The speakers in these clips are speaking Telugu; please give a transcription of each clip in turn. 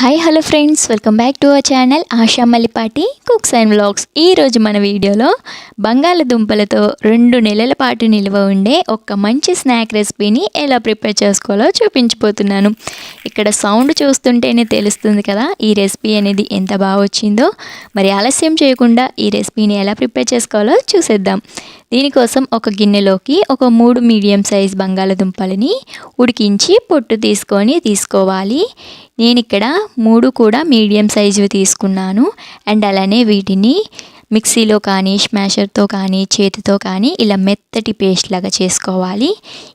Hi hello friends welcome back to our channel Asha Mallipati cooks and vlogs ఈరోజు మన వీడియోలో బంగాళదుంపలతో రెండు నెలల పాటు నిల్వ ఉండే ఒక మంచి స్నాక్ రెసిపీని ఎలా ప్రిపేర్ చేసుకోవాలో చూపించిపోతున్నాను ఇక్కడ సౌండ్ చూస్తుంటేనే తెలుస్తుంది కదా ఈ రెసిపీ అనేది ఎంత బాగా వచ్చిందో. మరి ఆలస్యం చేయకుండా ఈ రెసిపీని ఎలా ప్రిపేర్ చేసుకోవాలో చూసేద్దాం. దీనికోసం ఒక గిన్నెలోకి ఒక మూడు మీడియం సైజ్ బంగాళదుంపలని ఉడికించి పొట్టు తీసుకొని తీసుకోవాలి. నేను ఇక్కడ మూడు కూడా మీడియం సైజు తీసుకున్నాను. అండ్ అలానే వీటిని మిక్సీలో కానీ స్మాషర్తో కానీ చేతితో కానీ ఇలా మెత్తటి పేస్ట్ లాగా చేసుకోవాలి.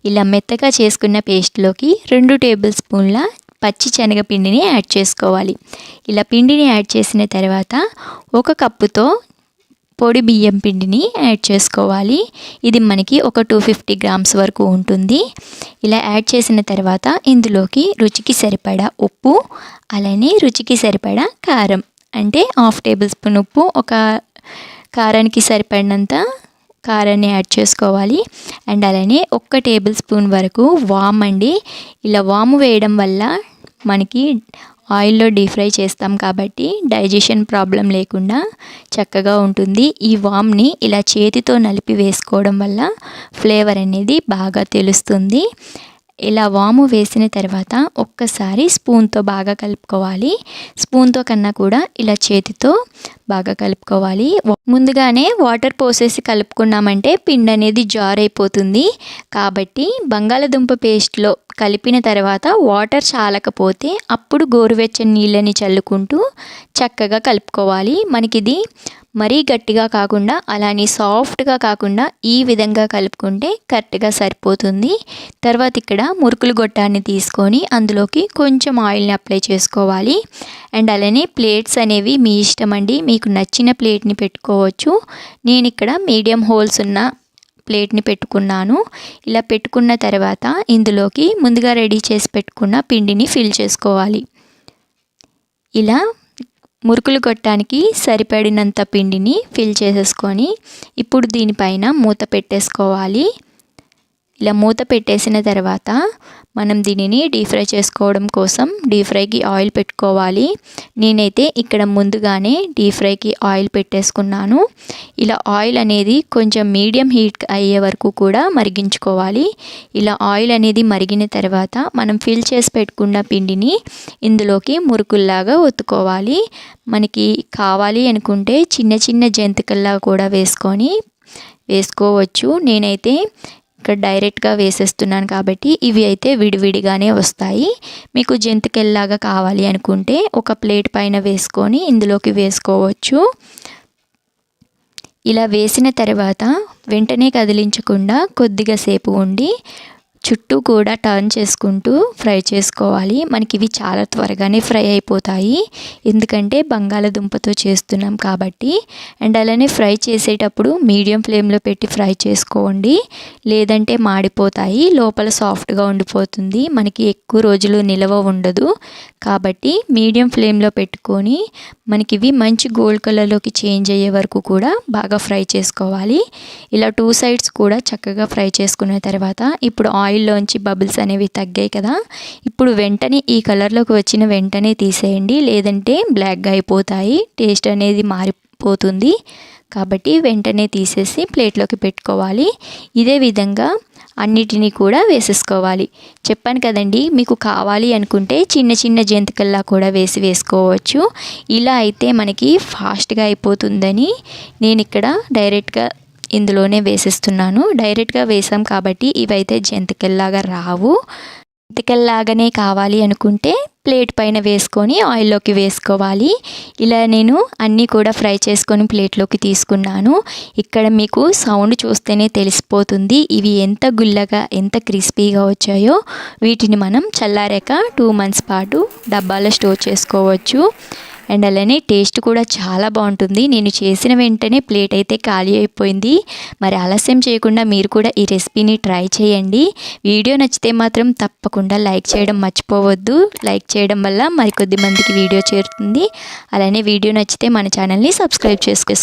ఇలా మెత్తగా చేసుకున్న పేస్ట్లోకి రెండు టేబుల్ స్పూన్ల పచ్చి శనగపిండిని యాడ్ చేసుకోవాలి. ఇలా పిండిని యాడ్ చేసిన తర్వాత ఒక కప్పుతో పొడి బియ్యం పిండిని యాడ్ చేసుకోవాలి. ఇది మనకి ఒక టూ ఫిఫ్టీ గ్రామ్స్ వరకు ఉంటుంది. ఇలా యాడ్ చేసిన తర్వాత ఇందులోకి రుచికి సరిపడా ఉప్పు అలానే రుచికి సరిపడా కారం. అంటే హాఫ్ టేబుల్ స్పూన్ ఉప్పు ఒక కారానికి సరిపడినంత కారాన్ని యాడ్ చేసుకోవాలి. అండ్ అలానే ఒక్క టేబుల్ స్పూన్ వరకు వామ్ అండి. ఇలా వాము వేయడం వల్ల మనకి ఆయిల్లో డీప్ ఫ్రై చేస్తాం కాబట్టి డైజెషన్ ప్రాబ్లం లేకుండా చక్కగా ఉంటుంది. ఈ వామ్ని ఇలా చేతితో నలిపి వేసుకోవడం వల్ల ఫ్లేవర్ అనేది బాగా తెలుస్తుంది. ఇలా వాము వేసిన తర్వాత ఒక్కసారి స్పూన్తో బాగా కలుపుకోవాలి. స్పూన్తో కన్నా కూడా ఇలా చేతితో బాగా కలుపుకోవాలి. ముందుగానే వాటర్ పోసేసి కలుపుకున్నామంటే పిండి అనేది జార్ అయిపోతుంది కాబట్టి బంగాళదుంప పేస్ట్లో కలిపిన తర్వాత వాటర్ చాలకపోతే అప్పుడు గోరువెచ్చని నీళ్ళని చల్లుకుంటూ చక్కగా కలుపుకోవాలి. మనకి ఇది మరీ గట్టిగా కాకుండా అలానే సాఫ్ట్గా కాకుండా ఈ విధంగా కలుపుకుంటే కరెక్ట్గా సరిపోతుంది. తర్వాత ఇక్కడ మురుకులు గొట్టాన్ని తీసుకొని అందులోకి కొంచెం ఆయిల్ని అప్లై చేసుకోవాలి. అండ్ అలానే ప్లేట్స్ అనేవి మీ ఇష్టం అండి. మీకు నచ్చిన ప్లేట్ని పెట్టుకోవచ్చు. నేను ఇక్కడ మీడియం హోల్స్ ఉన్న ప్లేట్ని పెట్టుకున్నాను. ఇలా పెట్టుకున్న తర్వాత ఇందులోకి ముందుగా రెడీ చేసి పెట్టుకున్న పిండిని ఫిల్ చేసుకోవాలి. ఇలా మురుకులు కొట్టడానికి సరిపడినంత పిండిని ఫిల్ చేసేసుకొని ఇప్పుడు దీనిపైన మూత పెట్టేసుకోవాలి. ఇలా మూత పెట్టేసిన తర్వాత మనం దీనిని డీప్ ఫ్రై చేసుకోవడం కోసం డీప్ ఫ్రైకి ఆయిల్ పెట్టుకోవాలి. నేనైతే ఇక్కడ ముందుగానే డీప్ ఫ్రైకి ఆయిల్ పెట్టేసుకున్నాను. ఇలా ఆయిల్ అనేది కొంచెం మీడియం హీట్ అయ్యే వరకు కూడా మరిగించుకోవాలి. ఇలా ఆయిల్ అనేది మరిగిన తర్వాత మనం ఫిల్ చేసి పెట్టుకున్న పిండిని ఇందులోకి మురుకుల్లాగా ఒత్తుకోవాలి. మనకి కావాలి అనుకుంటే చిన్న చిన్న జంతికల్లా కూడా వేసుకొని వేసుకోవచ్చు. నేనైతే ఇక్కడ డైరెక్ట్గా వేసేస్తున్నాను కాబట్టి ఇవి అయితే విడివిడిగానే వస్తాయి. మీకు జంతికెల్లాగా కావాలి అనుకుంటే ఒక ప్లేట్ పైన వేసుకొని ఇందులోకి వేసుకోవచ్చు. ఇలా వేసిన తర్వాత వెంటనే కదిలించకుండా కొద్దిగా సేపు ఉండి చుట్టూ కూడా టర్న్ చేసుకుంటూ ఫ్రై చేసుకోవాలి. మనకి ఇవి చాలా త్వరగానే ఫ్రై అయిపోతాయి. ఎందుకంటే బంగాళదుంపతో చేస్తున్నాం కాబట్టి. అండ్ అలానే ఫ్రై చేసేటప్పుడు మీడియం ఫ్లేమ్లో పెట్టి ఫ్రై చేసుకోండి. లేదంటే మాడిపోతాయి. లోపల సాఫ్ట్గా ఉండిపోతుంది. మనకి ఎక్కువ రోజులు నిలవ ఉండదు. కాబట్టి మీడియం ఫ్లేమ్లో పెట్టుకొని మనకి ఇవి మంచి గోల్డ్ కలర్లోకి చేంజ్ అయ్యే వరకు కూడా బాగా ఫ్రై చేసుకోవాలి. ఇలా టూ సైడ్స్ కూడా చక్కగా ఫ్రై చేసుకున్న తర్వాత ఇప్పుడు ఆయిల్ ఆయిల్లోంచి బబుల్స్ అనేవి తగ్గాయి కదా. ఇప్పుడు వెంటనే ఈ కలర్లోకి వచ్చిన వెంటనే తీసేయండి. లేదంటే బ్లాక్గా అయిపోతాయి. టేస్ట్ అనేది మారిపోతుంది. కాబట్టి వెంటనే తీసేసి ప్లేట్లోకి పెట్టుకోవాలి. ఇదే విధంగా అన్నిటినీ కూడా వేసేసుకోవాలి. చెప్పాను కదండి మీకు కావాలి అనుకుంటే చిన్న చిన్న జంతికల్లా కూడా వేసి వేసుకోవచ్చు. ఇలా అయితే మనకి ఫాస్ట్గా అయిపోతుందని నేను ఇక్కడ డైరెక్ట్గా ఇందులోనే వేసేస్తున్నాను. డైరెక్ట్గా వేసాం కాబట్టి ఇవైతే జంతికల్లాగా రావు. జంతికల్లాగానే కావాలి అనుకుంటే ప్లేట్ పైన వేసుకొని ఆయిల్లోకి వేసుకోవాలి. ఇలా నేను అన్నీ కూడా ఫ్రై చేసుకొని ప్లేట్లోకి తీసుకున్నాను. ఇక్కడ మీకు సౌండ్ చూస్తేనే తెలిసిపోతుంది. ఇవి ఎంత గుల్లగా ఎంత క్రిస్పీగా వచ్చాయో. వీటిని మనం చల్లారాక టూ మంత్స్ పాటు డబ్బాలో స్టోర్ చేసుకోవచ్చు. అండ్ అలానే టేస్ట్ కూడా చాలా బాగుంటుంది. నేను చేసిన వెంటనే ప్లేట్ అయితే ఖాళీ అయిపోయింది. మరి ఆలస్యం చేయకుండా మీరు కూడా ఈ రెసిపీని ట్రై చేయండి. వీడియో నచ్చితే మాత్రం తప్పకుండా లైక్ చేయడం మర్చిపోవద్దు. లైక్ చేయడం వల్ల మరికొద్ది మందికి వీడియో చేరుతుంది. అలానే వీడియో నచ్చితే మన ఛానల్ని సబ్స్క్రైబ్ చేసుకో